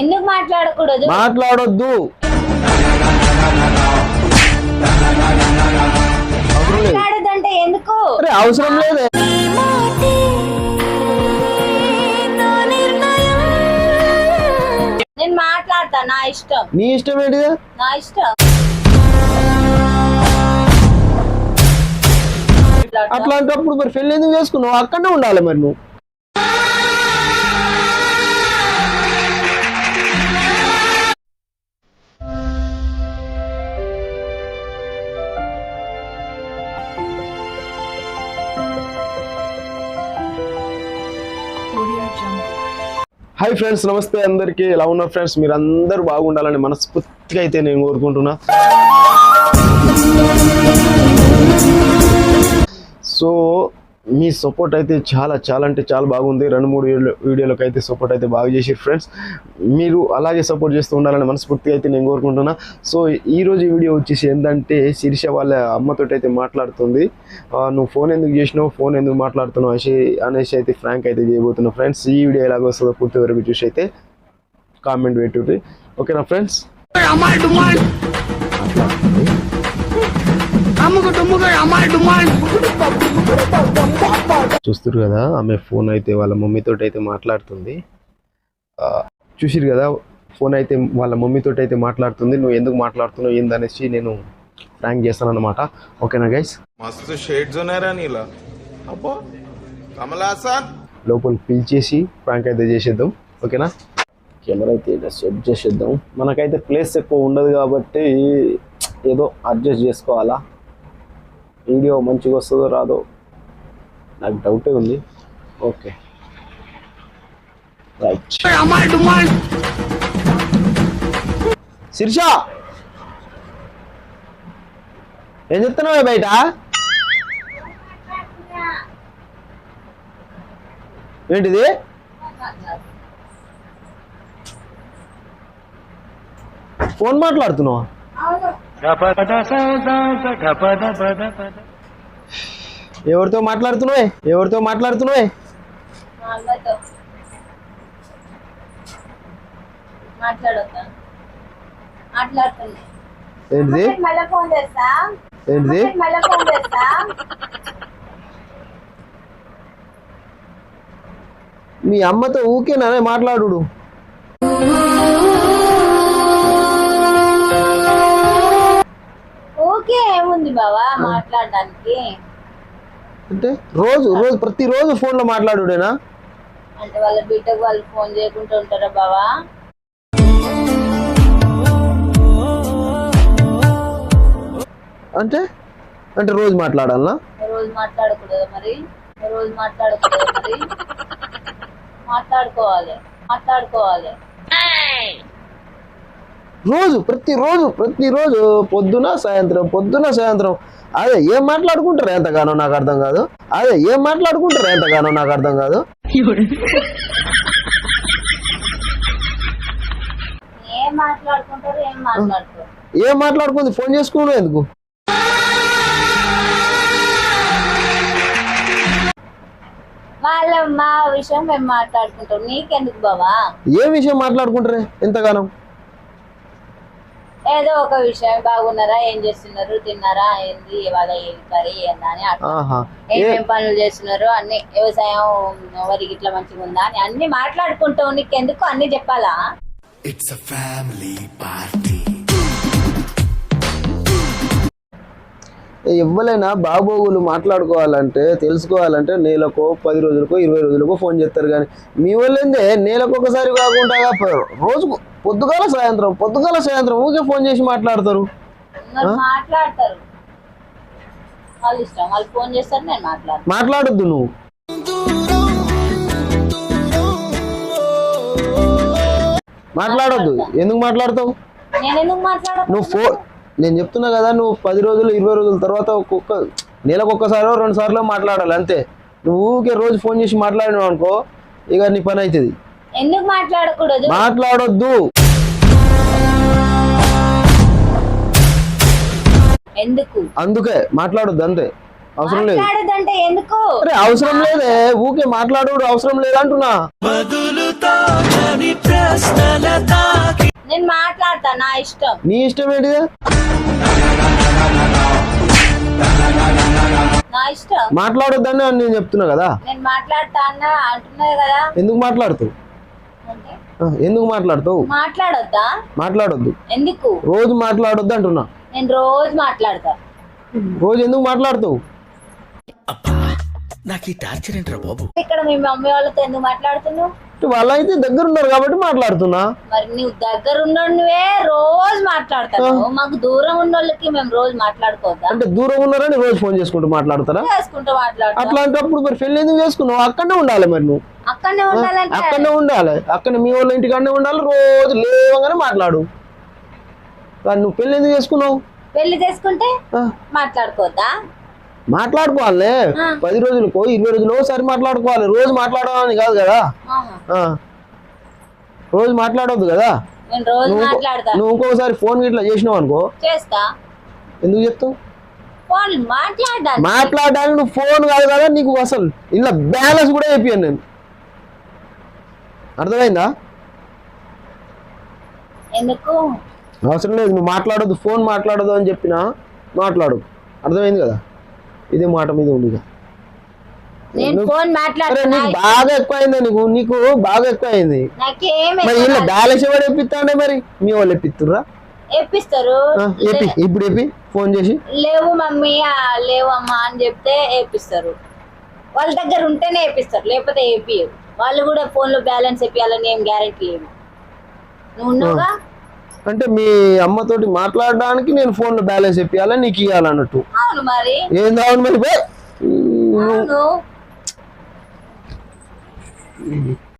ఎందుకు మాట్లాడకూడదు? మాట్లాడొద్దు. మాట్లాడదంటే ఎందుకు? అరే అవసరం లేదే. నేను మాట్లాడతా నా ఇష్టం. నీ ఇష్టం ఏంటిదా? నా ఇష్టం. అట్లాంటప్పుడు మరి పెళ్ళి ఎందుకు చేసుకున్నావు? అక్కడనే ఉండాలి మరి నువ్వు. హాయ్ ఫ్రెండ్స్ నమస్తే అందరికీ. ఎలా ఉన్నారు ఫ్రెండ్స్ మీరు అందరూ బాగుండాలని మనస్ఫూర్తిగా అయితే నేను కోరుకుంటున్నా. మీ సపోర్ట్ అయితే చాలా చాలా అంటే చాలా బాగుంది. రెండు మూడు వీడియోలకు అయితే సపోర్ట్ అయితే బాగా చేసి ఫ్రెండ్స్ మీరు అలాగే సపోర్ట్ చేస్తూ ఉండాలని మనస్ఫూర్తిగా అయితే నేను కోరుకుంటున్నా. సో ఈ రోజు వీడియో వచ్చేసి ఏంటంటే శిరీష వాళ్ళ అమ్మతో అయితే మాట్లాడుతుంది నువ్వు ఫోన్ ఎందుకు చేసినావు? ఫోన్ ఎందుకు మాట్లాడుతున్నావు? అనేసి అనేసి అయితే ఫ్రాంక్ అయితే చేయబోతున్నావు ఫ్రెండ్స్ ఈ వీడియో ఎలాగ వస్తుందో పూర్తి వరకు చూసి అయితే కామెంట్ పెట్టుర్రి. ఓకేనా ఫ్రెండ్స్ చూస్తురు కదా ఆమె ఫోన్ అయితే వాళ్ళ మమ్మీతో అయితే మాట్లాడుతుంది. చూసిరు కదా ఫోన్ అయితే వాళ్ళ మమ్మీతో అయితే మాట్లాడుతుంది. నువ్వు ఎందుకు మాట్లాడుతున్నావు ఏందనేసి నేను ర్యాంక్ చేస్తాను అనమాట ఓకేనా గైస్ మస్తు షేడ్స్ ఉన్నారా నీలా. అబ్బో కమలాసన్ లోపల పిలిచేసి ప్రాంక్ అయితే చేసేద్దాం. ఓకేనా? కెమెరా అయితే సెట్ చేసేద్దాం. మనకైతే ప్లేస్ ఎక్కువ ఉండదు కాబట్టి ఏదో అడ్జస్ట్ చేసుకోవాలా? వీడియో మంచిగా వస్తుందో రాదో నాకు డౌటే ఉంది. ఓకే. రైట్ శిర్ష! ఏం చెప్తున్నావు బయట? ఏంటిది? ఫోన్ మాట్లాడుతున్నావా? ఎవరితో మాట్లాడుతున్నావే? ఎవరితో మాట్లాడుతున్నావే? మా అమ్మతో మాట్లాడొద్దా? మాట్లాడుతున్నా. ఏంటిది? మళ్ళీ ఫోన్ చేస్తా. ఏంటిది? మళ్ళీ ఫోన్ చేస్తా. మీ అమ్మతో ఊకేనా? మాట్లాడు ఓకే ఏముంది బావా మాట్లాడడానికి? అంటే రోజు రోజు ప్రతిరోజు ఫోన్లో మాట్లాడుడేనా? అంటే వాళ్ళ బిడ్డకు వాళ్ళు ఫోన్ చేయకుండా ఉంటారా బావా? అంటే అంటే రోజు మాట్లాడాలనా? రోజు మాట్లాడకూడదు మరి? రోజు మాట్లాడకూడదు మరి? మాట్లాడుకోవాలి మాట్లాడుకోవాలి. రోజు ప్రతిరోజు ప్రతిరోజు పొద్దున సాయంత్రం పొద్దున సాయంత్రం. అదే ఏం మాట్లాడుకుంటారు ఎంతగానో నాకు అర్థం కాదు. అదే ఏం మాట్లాడుకుంటారు ఎంతగానో నాకు అర్థం కాదు. ఏం మాట్లాడుకుంది? ఫోన్ చేసుకున్నావు ఎందుకు? వాళ్ళ మా విషయం మేము మాట్లాడుకుంటాం. నీకెందుకు బావా? ఏ విషయం మాట్లాడుకుంటారే ఎంతగానో? ఏదో ఒక విషయం బాగున్నారా ఏం చేస్తున్నారు తిన్నారా ఏంది ఇవాళ ఏం కర్రీ ఏందా అని అట్లా. ఆహా. ఏ ఏమేం పనులు చేస్తున్నారు అన్ని వ్యవసాయం వరి గిట్ల మంచిగా ఉందా అని అన్ని మాట్లాడుకుంటావు నీకెందుకు అన్ని చెప్పాలా? It's a family ఎవ్వరైనా బాగోగులు మాట్లాడుకోవాలంటే తెలుసుకోవాలంటే నెలకో పది రోజులకో ఇరవై రోజులకో ఫోన్ చేస్తారు కానీ మీ వాళ్ళేందే? నెలకు ఒకసారి కాకుండా రోజుకు పొద్దుగాల సాయంత్రం పొద్దుగాల సాయంత్రం ఊకే ఫోన్ చేసి మాట్లాడతారు. ఫోన్ మాట్లాడొద్దు నువ్వు. మాట్లాడొద్దు. ఎందుకు మాట్లాడతావు? నువ్వు ఫో నేను చెప్తున్నా కదా నువ్వు పది రోజులు ఇరవై రోజుల తర్వాత ఒక్కొక్క నెలకు ఒక్కసారో రెండు సార్లు మాట్లాడాలి అంతే. నువ్వు ఊరికే రోజు ఫోన్ చేసి మాట్లాడినావు అనుకో ఇక నీ పని అవుతుంది ఎందుకు మాట్లాడకూడదు? మాట్లాడొద్దు. ఎందుకు? అందుకే మాట్లాడొద్దు అంతే. అవసరం లేదు. ఎందుకు? అరే అవసరం లేదే. ఊకే మాట్లాడు అవసరం లేదంటున్నా. నేను మాట్లాడతా నా ఇష్టం. నీ ఇష్టం ఏంటిదే? నా ఇష్టం. మాట్లాడొద్దని నేను చెప్తున్నా కదా. నేను మాట్లాడతా అన్న అంటున్నది కదా. ఎందుకు మాట్లాడుతావు? అంటే? ఆ, ఎందుకు మాట్లాడుతావు? మాట్లాడొద్దా? మాట్లాడొద్దు. ఎందుకు? రోజు మాట్లాడొద్దు అంటున్నా. నేను రోజు మాట్లాడతా. రోజు ఎందుకు మాట్లాడుతావు? నాకు ఈ టార్చర్ ఏంట్రా బాబు? ఇక్కడ మీ మమ్మీ వాళ్ళతో ఎందుకు మాట్లాడుతున్నావు? వాళ్ళైతే దగ్గర ఉన్నారు కాబట్టి మాట్లాడుతున్నా. మరి నువ్వు దగ్గర ఉన్నోడివే రోజు మాట్లాడతావు. మాకు దూరం ఉన్న వాళ్ళకి మేము రోజు మాట్లాడుకోవద్దా అంటే దూరం ఉన్నారని రోజు ఫోన్ చేసుకుంటూ మాట్లాడతారా? చేసుకుంటూ మాట్లాడతాం. అట్లాంటప్పుడు మరి పెళ్ళి ఎందుకు చేసుకున్నావు? అక్కడనే ఉండాలి మరి నువ్వు. అక్కడనే ఉండాలంటే. అక్కడనే ఉండాలి. అక్కడ మీ వాళ్ళ ఇంటికాడనే ఉండాలి. రోజు లేవగానే మాట్లాడు. కానీ నువ్వు పెళ్ళి ఎందుకు చేసుకున్నావు? పెళ్ళి చేసుకుంటే మాట్లాడుకోవద్దా మాట్లాడుకోవాలి. పది రోజులకు ఇరవై రోజులు ఒకసారి మాట్లాడుకోవాలి. రోజు మాట్లాడాలని కాదు కదా. రోజు మాట్లాడవద్దు కదా. నువ్వు ఇంకోసారి ఫోన్ ఇట్లా చేసినావు అనుకో. ఎందుకు చెప్తావు మాట్లాడాలి. మాట్లాడడానికి నువ్వు ఫోన్ కాదు కదా నీకు అసలు. ఇలా బ్యాలెన్స్ కూడా చెప్పాను నేను. అర్థమైందా? అవసరం లేదు నువ్వు మాట్లాడొద్దు ఫోన్ మాట్లాడదు అని చెప్పినా మాట్లాడు. అర్థమైంది కదా? ఇదే మాట మీద నీకు బాగా ఎక్కువ అయిందా నీకు నీకు బాగా ఎక్కువ అయింది మరి ఇలా బ్యాలెన్స్ ఎవరు ఎప్పిస్తాడే మరి? మీ వాళ్ళు ఎప్పిస్తుర్రా ఎప్పిస్తారు. ఇప్పుడు ఎప్పి? ఫోన్ చేసి. లేవు మమ్మీ లేవు అమ్మా అని చెప్తే వేపిస్తారు వాళ్ళ దగ్గర ఉంటేనే వేపిస్తారు లేకపోతే వేపియరు వాళ్ళు కూడా ఫోన్లో బ్యాలెన్స్ వేపియాలని ఏం గ్యారెంటీ లేదు నువ్వు అంటే మీ అమ్మతోటి మాట్లాడడానికి నేను ఫోన్లో బ్యాలెన్స్ ఎప్పియాలని నీకు ఇవ్వాలన్నట్టు అవును మరి.